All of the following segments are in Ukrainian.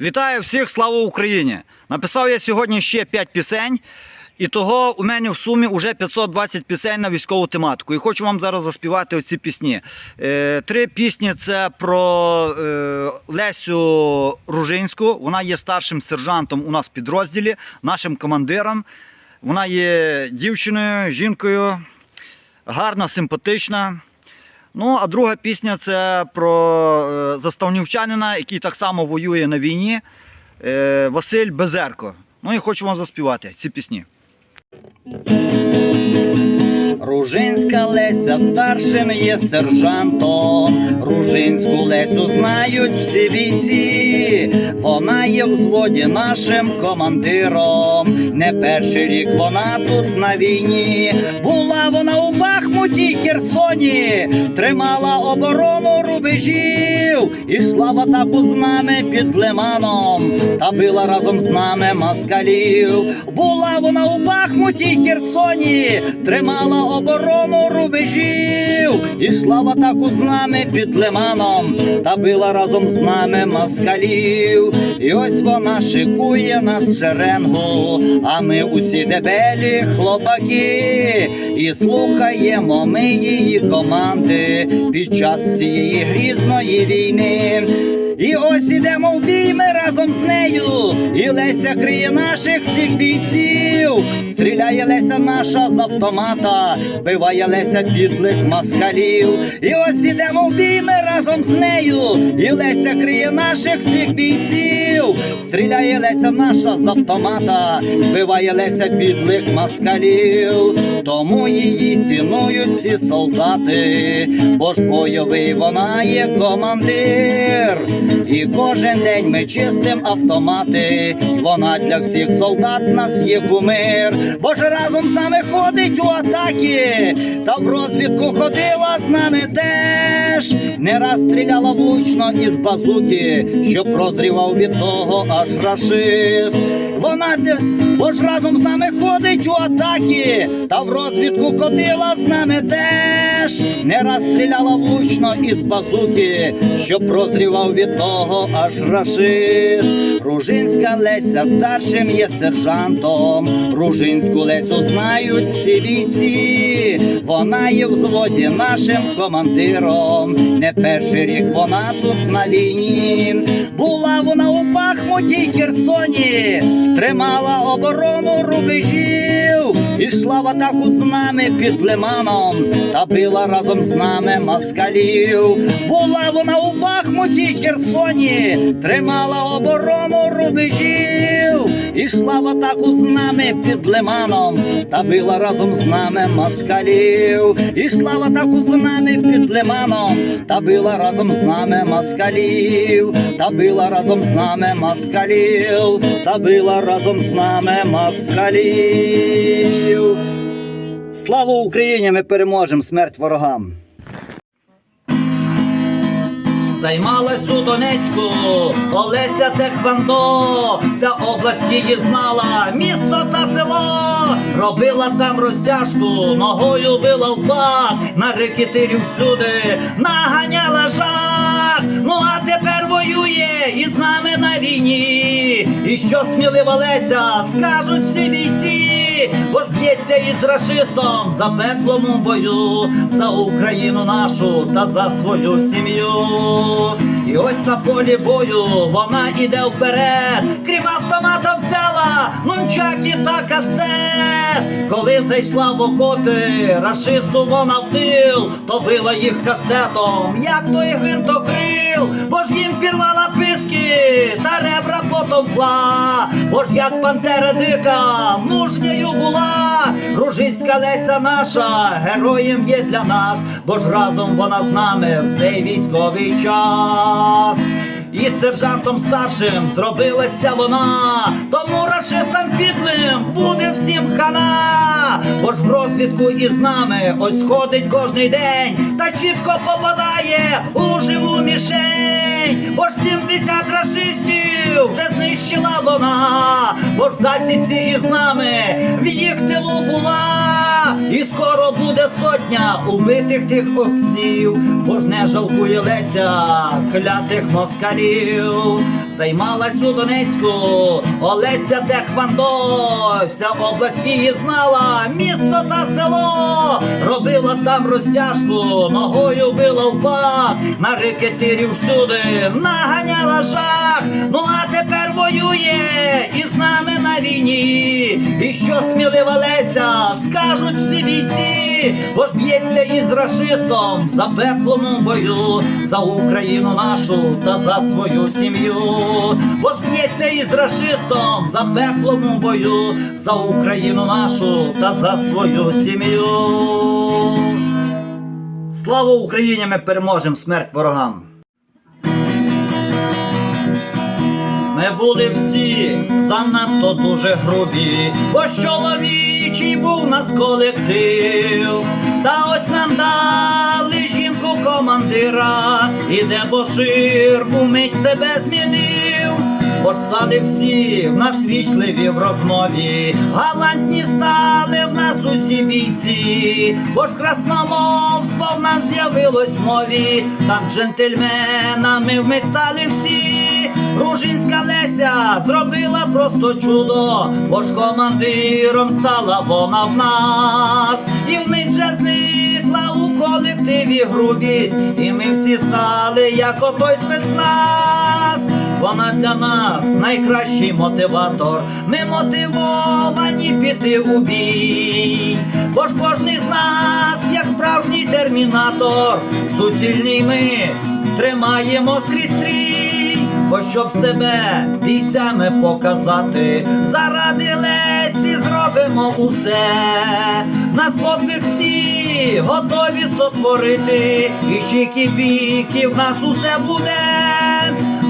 Вітаю всіх, слава Україні! Написав я сьогодні ще 5 пісень, і того у мене в сумі вже 520 пісень на військову тематику. І хочу вам зараз заспівати оці пісні. Е, три пісні це про е, Лесю Ружинську. Вона є старшим сержантом у нас в підрозділі, нашим командиром. Вона є дівчиною, жінкою, гарна, симпатична. Ну, а друга пісня це про е, заставнівчанина, який так само воює на війні. Е, Василь Безерко. Ну і хочу вам заспівати ці пісні. Ружинська Леся старшим є сержантом. Ружинську Лесю знають всі бійці. Вона є в взводі нашим командиром. Не перший рік вона тут на війні. Була вона у Бахмуті Херсоні, тримала оборону рубежів, ішла в атаку з нами під лиманом, та била разом з нами москалів. Була вона у Бахмуті Херсоні, тримала оборону рубежів, ішла в атаку з нами під лиманом, та била разом з нами москалів. І ось вона шикує нас в шеренгу, а ми усі дебелі хлопаки, і слухаємо ми її команди під час цієї грізної війни. І ось ідемо в бій ми разом з нею, і Леся криє наших цих бійців. Стріляє Леся наша з автомата, вбиває Леся підлих москалів. І ось ідемо в бій ми разом з нею, і Леся криє наших цих бійців. Стріляє Леся наша з автомата, вбиває Леся підлих москалів. Тому її цінують ці солдати, бо ж бойовий вона є командир. І кожен день ми чистим автомати. Вона для всіх солдат нас є кумир. Бо ж разом з нами ходить у атаки, та в розвідку ходила з нами теж. Не раз стріляла влучно із базуки, щоб прозрівав від того аж рашист. Вона бо ж разом з нами ходить у атаки, та в розвідку ходила з нами теж. Не раз стріляла влучно із базуки, щоб прозрівав від того аж рашист. Ружинська Леся старшим є сержантом. Ружинську Лесю знають всі бійці. Вона є в взводі нашим командиром. Не перший рік вона тут на війні. Була вона у Бахмуті й Херсоні, тримала оборону рубежів. Ішла в атаку з нами під лиманом, та била разом з нами москалів. Була вона у Бахмуті Херсоні, тримала оборону рубежів. Ішла в атаку з нами під лиманом, та била разом з нами москалів. Ішла в атаку з нами під лиманом, та била разом з нами москалів, та била разом з нами москалів, та била разом з нами москалів. Слава Україні! Ми переможемо смерть ворогам! Займалась у Донецьку Олеся Техвандо, вся область її знала, місто та село, робила там розтяжку, ногою била в бак, на рекетирів всюди наганяла жах. Ну а тепер воює із нами на війні. І що смілива Леся, скажуть всі бійці, бо ж б'ється із рашистом за пеклому бою, за Україну нашу та за свою сім'ю. І ось на полі бою вона іде вперед, крім автомата взяла нунчаки та кастет. Коли зайшла в окопи, рашисту вона в тил, то била їх кастетом, як той гвинтокрил, бо ж їм пірвала писки та потовкла, бо ж як пантера дика, мужньою була, Ружицька Леся наша, героєм є для нас, бо ж разом вона з нами в цей військовий час. І сержантом старшим зробилася вона, тому рашистам підлим буде всім хана. Бо ж в розвідку із нами ось ходить кожний день, та чітко попадає у живу мішень. Бо ж 70 рашистів вже знищила вона, бо ж засідці із нами в їх тилу була. І сотня убитих тих овців, бо ж не жалкує Леся клятих москалів. Займалась у Донецьку Олеся Техвандо, вся область її знала, місто та село, робила там розтяжку, ногою била в бак, на рекетирів всюди. Наганяла жах. Ну а тепер воює і з нами на війні. І що смілива Леся, скажуть всі бійці, бо ж б'ється із рашистом в запеклому бою. За Україну нашу та за свою сім'ю. Бо ж б'ється із рашистом в запеклому бою за Україну нашу та за свою сім'ю. Слава Україні! Ми переможемо смерть ворогам! Ми були всі занадто дуже грубі, бо чоловічий був нас колектив. Та ось нам дали жінку командира, і дебошир умить себе змінив. Бо ж стали всі в нас вічливі в розмові, галантні стали в нас усі бійці, бо ж красномовство в нас з'явилось в мові, там джентльменами вмить стали всі. Ружинська Леся зробила просто чудо, бо ж командиром стала вона в нас, і вмить вже зникла у колективі грубість, і ми всі стали, як отой спецназ. Вона для нас найкращий мотиватор. Ми мотивовані піти у бій. Бо ж кожний з нас, як справжній термінатор, суцільний ми тримаємо скрізь стрій. Бо щоб себе бійцями показати, заради Лесі зробимо усе. Нас подвиг всі готові сотворити, і чики-піки в нас усе буде.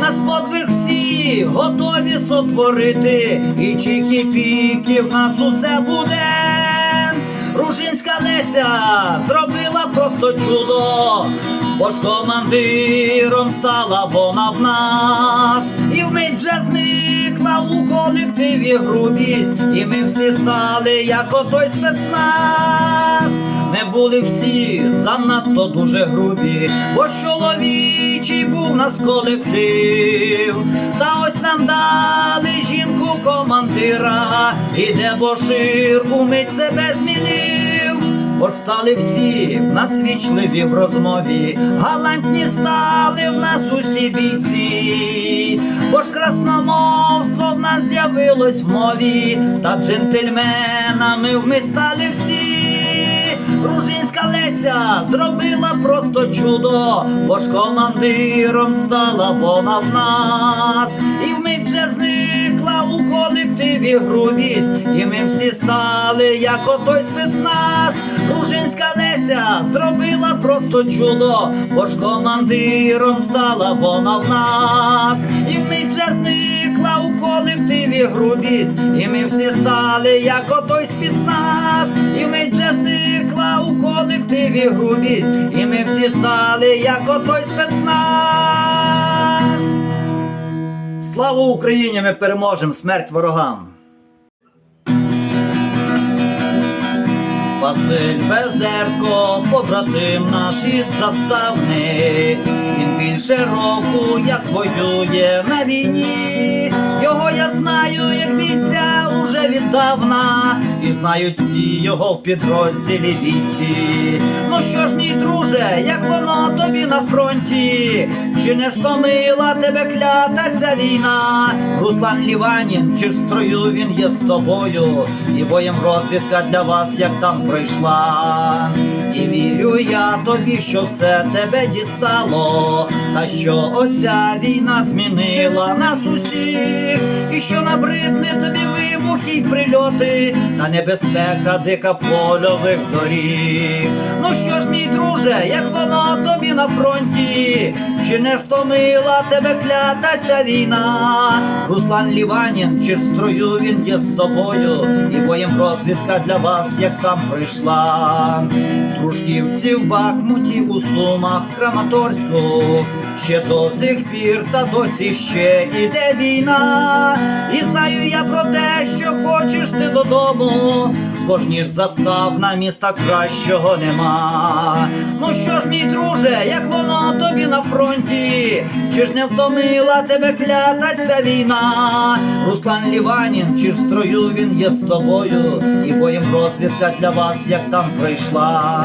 Нас подвиг всі готові сотворити, і чики-піки в нас усе буде. Ружинська Леся зробила просто чудо, бо ж командиром стала вона в нас, і вже зникла у колективі грубість, і ми всі стали, як отой спецназ. Ми були всі занадто дуже грубі, бо чоловічий був нас колектив. Та ось нам дали жінку командира, і дебошир умить себе змінив. Бо ж стали всі в нас вічливі в розмові, галантні стали в нас усі бійці, бо ж красномовство в нас з'явилось в мові, та джентльменами вмить стали всі. Ружинська Леся зробила просто чудо, бо ж командиром стала вона в нас, і вмить вже зникла у колективі грубість, і ми всі стали, як отой спецназ. Ружинська Леся зробила просто чудо, бо ж командиром стала вона в нас, і вмить вже зникла у колективі грубість, і ми всі стали, як отой спецназ, і вмить вже зникла у колективі грубість, і ми всі стали, як отой спецназ. Слава Україні! Ми переможемо смерть ворогам! Василь Безерко, побратим наш із заставни. Він більше року, як воює на війні. Його я знаю, як бійця уже віддавна, і знають всі його в підрозділі бійці. Ну що ж, мій друже, як воно тобі на фронті? Чи не штомила тебе клята ця війна? Руслан Ліванін, чи ж строю він є з тобою? І боєм розвідка для вас, як там пройшла. І вірю я тобі, що все тебе дістало, та що оця війна змінила нас усіх, і що набридли тобі вибухи й прильоти, та небезпека дика польових доріг. Ну що ж, мій друже, як воно тобі на фронті, чи не втомила тебе клята ця війна? Руслан Ліванін, чи ж строю він є з тобою, і боєм розвідка для вас, як там пройшла. Трушківці в Бахмуті, у Сумах, Краматорську, Ще до цих пір та досі ще іде війна. І знаю я про те, що хочеш ти додому. Бо ж ніж застав на міста кращого нема. Ну що ж, мій друже, як воно тобі на фронті? Чи ж не втомила тебе клята ця війна? Руслан Ліванін, чи ж строю він є з тобою? І боєм розвідка для вас, як там пройшла.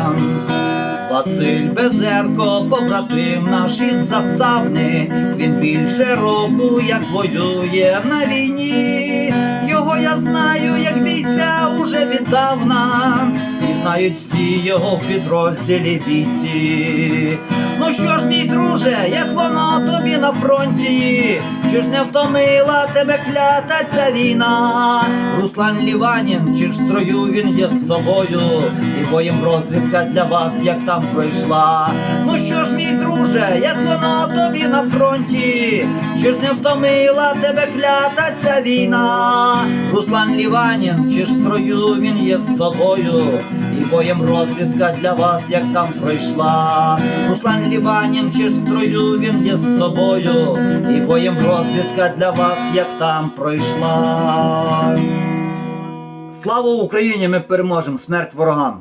Василь Безерко, побратим наш із заставни, він більше року як воює на війні. Його я знаю, як бійця уже віддавна, і знають всі його в підрозділі бійці. Ну що ж, мій друже, як воно тобі на фронті? Чи ж не втомила тебе клята ця війна? Руслан Ліванін, чи ж строю він є з тобою? І боєм розвідка для вас, як там пройшла. Ну що ж, мій друже, як воно тобі на фронті? Чи ж не втомила тебе клята ця війна? Руслан Ліванін, чи ж строю він є з тобою? І боєм розвідка для вас, як там пройшла. Руслан Ліванін, чи строю він є з тобою? І боєм розвідка для вас, як там пройшла. Слава Україні! Ми переможемо! Смерть ворогам!